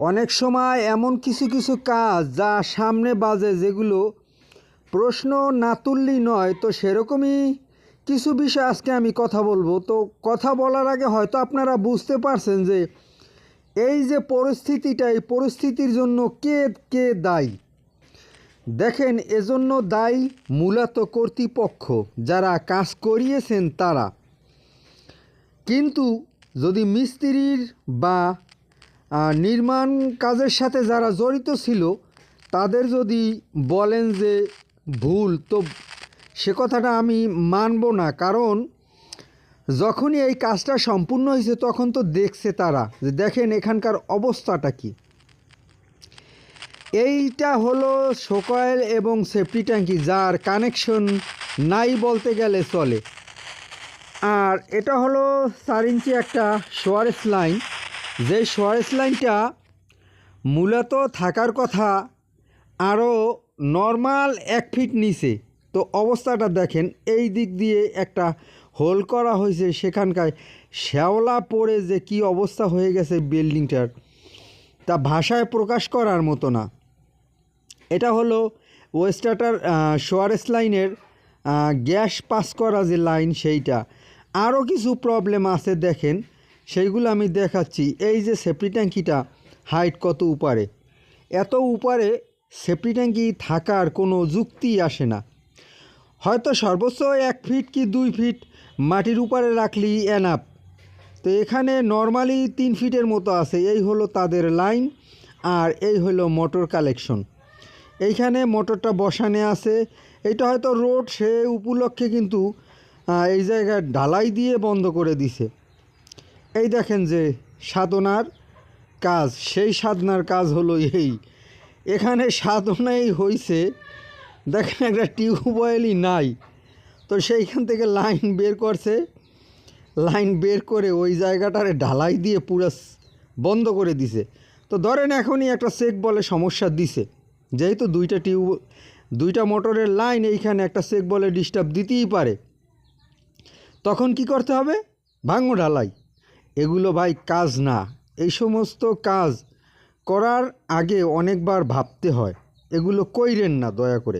অনেক সময় এমন কিছু কিছু কাজ যা সামনে বাজে যেগুলো প্রশ্ন না তুললেই নয়, তো সেরকমই কিছু বিষয় আজকে আমি কথা বলব। তো কথা বলার আগে হয়তো আপনারা বুঝতে পারছেন যে এই যে পরিস্থিতিটা, এই পরিস্থিতির জন্য কে কে দায়ী? দেখেন, এজন্য দায়ী মূলত কর্তৃপক্ষ, যারা কাজ করিয়েছেন তারা। কিন্তু যদি মিস্ত্রির বা নির্মাণ কাজের সাথে যারা জড়িত ছিল, তাদের যদি বলেন যে ভুল, তো সে কথাটা আমি মানব না। কারণ যখনই এই কাজটা সম্পূর্ণ হয়েছে, তখন তো দেখছে তারা যে দেখেন এখানকার অবস্থাটা কি। এইটা হলো সোকয়েল এবং সেফটি ট্যাঙ্কি, যার কানেকশন নাই বলতে গেলে চলে। আর এটা হলো চার ইঞ্চি একটা সোয়ারেস লাইন। যে সোয়ারেস লাইনটা মূলত থাকার কথা আরও নর্মাল এক ফিট নিচে। তো অবস্থাটা দেখেন, এই দিক দিয়ে একটা হোল করা হয়েছে সেখানকার শ্যাওলা পড়ে যে কি অবস্থা হয়ে গেছে বিল্ডিংটার, তা ভাষায় প্রকাশ করার মতো না। এটা হলো ওয়েস্টার্টার সোয়ারেস লাইনের গ্যাস পাস করা যে লাইন সেইটা। আরও কিছু প্রবলেম আছে দেখেন। সেইগুলো আমি দেখাচ্ছি। এই যে সেফটি ট্যাঙ্কিটা, হাইট কত উপারে? এত উপারে সেফটি ট্যাঙ্কি থাকার কোনো যুক্তি আসে না। হয়তো সর্বোচ্চ এক ফিট কি দুই ফিট মাটির উপরে রাখলেই এনাফ তো এখানে নর্মালি তিন ফিটের মতো আছে। এই হলো তাদের লাইন আর এই হলো মোটর কালেকশন এইখানে মোটরটা বসানো আছে। এটা হয়তো রোড সে উপলক্ষে কিন্তু এই জায়গায় ঢালাই দিয়ে বন্ধ করে দিছে। এই দেখেন যে সাধনার কাজ, সেই সাধনার কাজ হলো এই। এখানে সাধনাই হইছে, দেখেন একটা টিউবওয়েলই নাই। তো সেইখান থেকে লাইন বের করছে, লাইন বের করে ওই জায়গাটারে ঢালাই দিয়ে পুরো বন্ধ করে দিছে। তো ধরেন এখনই একটা চেক বলে সমস্যা দিছে। যেহেতু দুইটা টিউব, দুইটা মোটরের লাইন এইখানে একটা চেক বলে ডিস্টার্ব দিতেই পারে। তখন কি করতে হবে? ভাঙো ঢালাই। এগুলো ভাই কাজ না। এই সমস্ত কাজ করার আগে অনেকবার ভাবতে হয়, এগুলো কইরেন না দয়া করে।